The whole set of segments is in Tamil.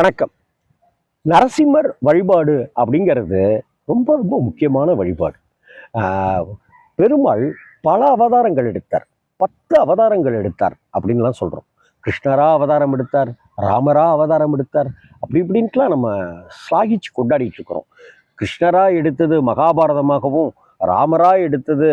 வணக்கம். நரசிம்மர் வழிபாடு அப்படிங்கிறது ரொம்ப ரொம்ப முக்கியமான வழிபாடு. பெருமாள் பல அவதாரங்கள் எடுத்தார். பத்து அவதாரங்கள் எடுத்தார் அப்படின்லாம் சொல்கிறோம் கிருஷ்ணரா அவதாரம் எடுத்தார் ராமரா அவதாரம் எடுத்தார். அப்படி இப்படின்ட்டுலாம் நம்ம சாகிச்சு கொண்டாடிட்டு இருக்கிறோம். கிருஷ்ணரா எடுத்தது மகாபாரதமாகவும் ராமரா எடுத்தது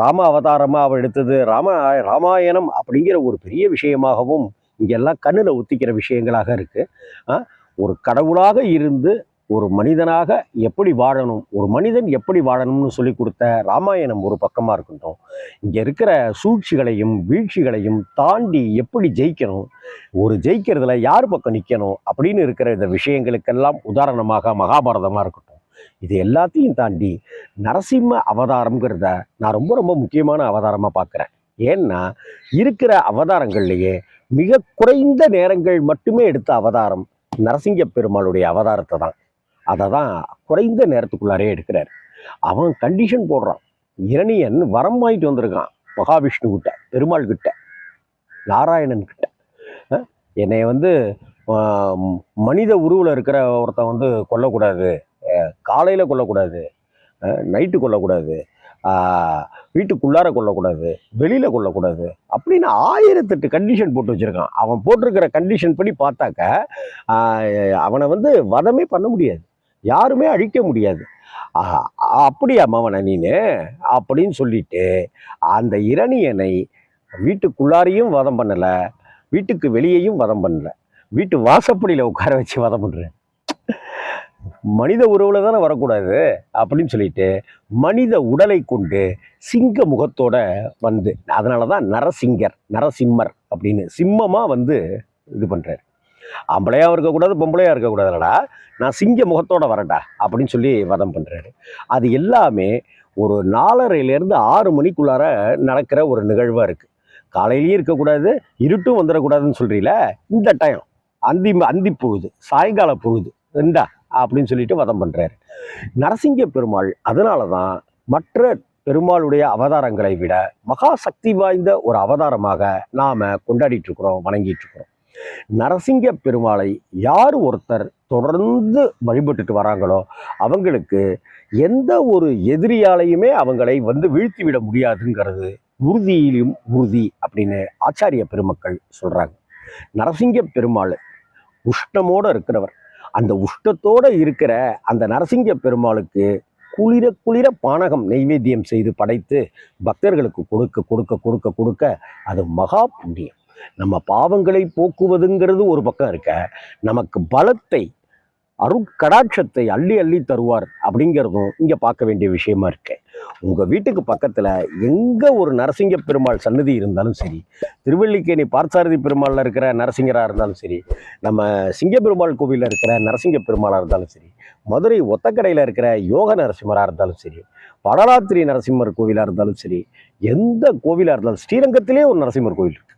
ராம அவதாரமாக அவர் எடுத்தது ராம ராமாயணம் அப்படிங்கிற ஒரு பெரிய விஷயமாகவும் இங்கெல்லாம் கண்ணில் ஒத்திக்கிற விஷயங்களாக இருக்குது ஒரு கடவுளாக இருந்து ஒரு மனிதனாக எப்படி வாழணும் ஒரு மனிதன் எப்படி வாழணும்னு சொல்லி கொடுத்த ராமாயணம் ஒரு பக்கமாக இருக்கட்டும் இங்கே இருக்கிற சூழ்ச்சிகளையும் வீழ்ச்சிகளையும் தாண்டி எப்படி ஜெயிக்கணும் ஒரு ஜெயிக்கிறதுல யார் பக்கம் நிற்கணும் அப்படின்னு இருக்கிற இந்த விஷயங்களுக்கெல்லாம் உதாரணமாக மகாபாரதமாக இருக்கட்டும் இது எல்லாத்தையும் தாண்டி நரசிம்ம அவதாரம்ங்கிறத நான் ரொம்ப ரொம்ப முக்கியமான அவதாரமாக பார்க்குறேன் ஏன்னா இருக்கிற அவதாரங்கள்லேயே மிக குறைந்த நேரங்கள் மட்டுமே எடுத்த அவதாரம் நரசிங்க பெருமாளுடைய அவதாரத்தை தான். அதை தான் குறைந்த நேரத்துக்குள்ளாரே எடுக்கிறார். அவன் கண்டிஷன் போடுறான். இரணியன் வரம் வாங்கிட்டு வந்திருக்கான் மகாவிஷ்ணு கிட்ட பெருமாள் கிட்ட நாராயணன் கிட்ட என்னை வந்து மனித உருவில் இருக்கிற ஒருத்தன் வந்து கொல்லக்கூடாது. காலையில் கொல்லக்கூடாது. நைட்டு கொல்லக்கூடாது. வீட்டுக்குள்ளார கொள்ளக்கூடாது வெளியில் கொள்ளக்கூடாது அப்படின்னு ஆயிரத்தெட்டு கண்டிஷன் போட்டு வச்சுருக்கான். அவன் போட்டிருக்கிற கண்டிஷன் படி பார்த்தாக்க அவனை வந்து வதமே பண்ண முடியாது. யாருமே அழிக்க முடியாது. அப்படியா மவன நீனு? அப்படின்னு சொல்லிட்டு அந்த இரணியனை வீட்டுக்குள்ளாரையும் வதம் பண்ணலை வீட்டுக்கு வெளியேயும் வதம் பண்ணல. வீட்டு வாசப்படியில் உட்கார வச்சு வதம் பண்ணுறேன் மனித உறவில் தானே வரக்கூடாது அப்படின்னு சொல்லிட்டு மனித உடலை கொண்டு சிங்க முகத்தோட வந்து அதனால தான் நரசிங்கர் நரசிம்மர் அப்படின்னு சிம்மமாக வந்து இது பண்ணுறாரு ஆம்பளையாக இருக்கக்கூடாது பொம்பளையாக இருக்கக்கூடாதுலடா நான் சிங்க முகத்தோட வரேன்டா அப்படின்னு சொல்லி வதம் பண்ணுறாரு அது எல்லாமே ஒரு நாலரைலேருந்து ஆறு மணிக்குள்ளார நடக்கிற ஒரு நிகழ்வாக இருக்குது காலையிலையும் இருக்கக்கூடாது இருட்டும் வந்துடக்கூடாதுன்னு சொல்கிறீங்களே இந்த டைம் அந்தி அந்தி பொழுது சாயங்கால பொழுது ரெண்டா? அப்படின்னு சொல்லிட்டு வதம் பண்ணுறாரு நரசிங்க பெருமாள் அதனால தான் மற்ற பெருமாளுடைய அவதாரங்களை விட மகா சக்தி வாய்ந்த ஒரு அவதாரமாக நாம் கொண்டாடிட்டு இருக்கிறோம் வணங்கிட்டு இருக்கிறோம். நரசிங்க பெருமாளை யார் ஒருத்தர் தொடர்ந்து வழிபட்டுட்டு வராங்களோ அவங்களுக்கு எந்த ஒரு எதிரியாலையுமே அவங்களை வந்து வீழ்த்திவிட முடியாதுங்கிறது உறுதியிலும் உறுதி அப்படின்னு ஆச்சாரிய பெருமக்கள் சொல்றாங்க. நரசிங்க பெருமாள் உஷ்ணமோட இருக்கிறவர். அந்த உஷ்டத்தோடு இருக்கிற அந்த நரசிங்க பெருமாளுக்கு குளிர குளிர பானகம் நெய்வேத்தியம் செய்து படைத்து பக்தர்களுக்கு கொடுக்க கொடுக்க கொடுக்க கொடுக்க அது மகா புண்ணியம். நம்ம பாவங்களை போக்குவதுங்கிறது ஒரு பக்கம் இருக்க நமக்கு பலத்தை அருட்கடாட்சத்தை அள்ளி அள்ளி தருவார் அப்படிங்கிறதும் இங்கே பார்க்க வேண்டிய விஷயமா இருக்கு. உங்கள் வீட்டுக்கு பக்கத்தில் எங்கே ஒரு நரசிங்க பெருமாள் சன்னதி இருந்தாலும் சரி திருவல்லிக்கேணி பார்த்தசாரதி பெருமாளில் இருக்கிற நரசிங்கராக இருந்தாலும் சரி நம்ம சிங்க பெருமாள் கோவிலில் இருக்கிற நரசிங்க பெருமாளாக இருந்தாலும் சரி மதுரை ஒத்தக்கடையில் இருக்கிற யோக நரசிம்மராக இருந்தாலும் சரி படலாத்திரி நரசிம்மர் கோவிலாக இருந்தாலும் சரி எந்த கோவிலாக இருந்தாலும் ஸ்ரீரங்கத்திலே ஒரு நரசிம்மர் கோவில் இருக்குது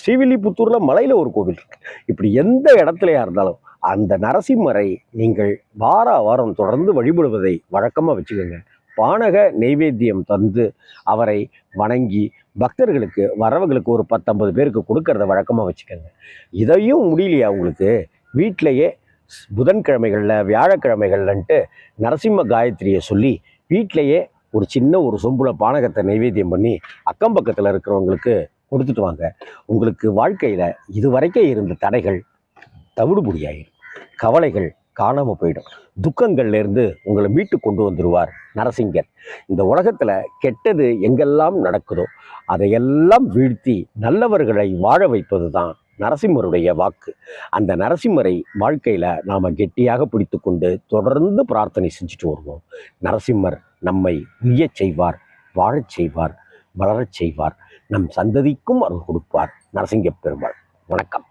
ஸ்ரீவில்லிபுத்தூரில் மலையில் ஒரு கோவில் இருக்கு. இப்படி எந்த இடத்துலையாக இருந்தாலும் அந்த நரசிம்மரை நீங்கள் வார வாரம் தொடர்ந்து வழிபடுவதை வழக்கமாக வச்சுக்கோங்க. பானக நெய்வேத்தியம் தந்து அவரை வணங்கி பக்தர்களுக்கு வரவங்களுக்கு ஒரு பத்தொன்பது பேருக்கு கொடுக்கறத வழக்கமாக வச்சுக்கோங்க. இதையும் முடியலையா உங்களுக்கு? வீட்டிலையே புதன்கிழமைகளில் வியாழக்கிழமைகள்லன்ட்டு நரசிம்ம காயத்ரியை சொல்லி வீட்டிலையே ஒரு சின்ன ஒரு சொம்புல பானகத்தை நைவேத்தியம் பண்ணி அக்கம் பக்கத்தில் இருக்கிறவங்களுக்கு கொடுத்துட்டு வாங்க. உங்களுக்கு வாழ்க்கையில் இதுவரைக்கும் இருந்த தடைகள் தவிடுபடியாயிரும். கவலைகள் காணாமல் போயிடும். துக்கங்கள்லேருந்து உங்களை மீட்டு கொண்டு வந்துடுவார் நரசிங்கர். இந்த உலகத்தில் கெட்டது எங்கெல்லாம் நடக்குதோ அதையெல்லாம் வீழ்த்தி நல்லவர்களை வாழ வைப்பது தான் நரசிம்மருடைய வாக்கு. அந்த நரசிம்மரை வாழ்க்கையில் நாம் கெட்டியாக பிடித்து கொண்டு தொடர்ந்து பிரார்த்தனை செஞ்சுட்டு வருவோம். நரசிம்மர் நம்மை உய்யச் செய்வார் வாழச் செய்வார் வளரச் செய்வார். நம் சந்ததிக்கும் அருள் கொடுப்பார் நரசிங்க பெருமாள். வணக்கம்.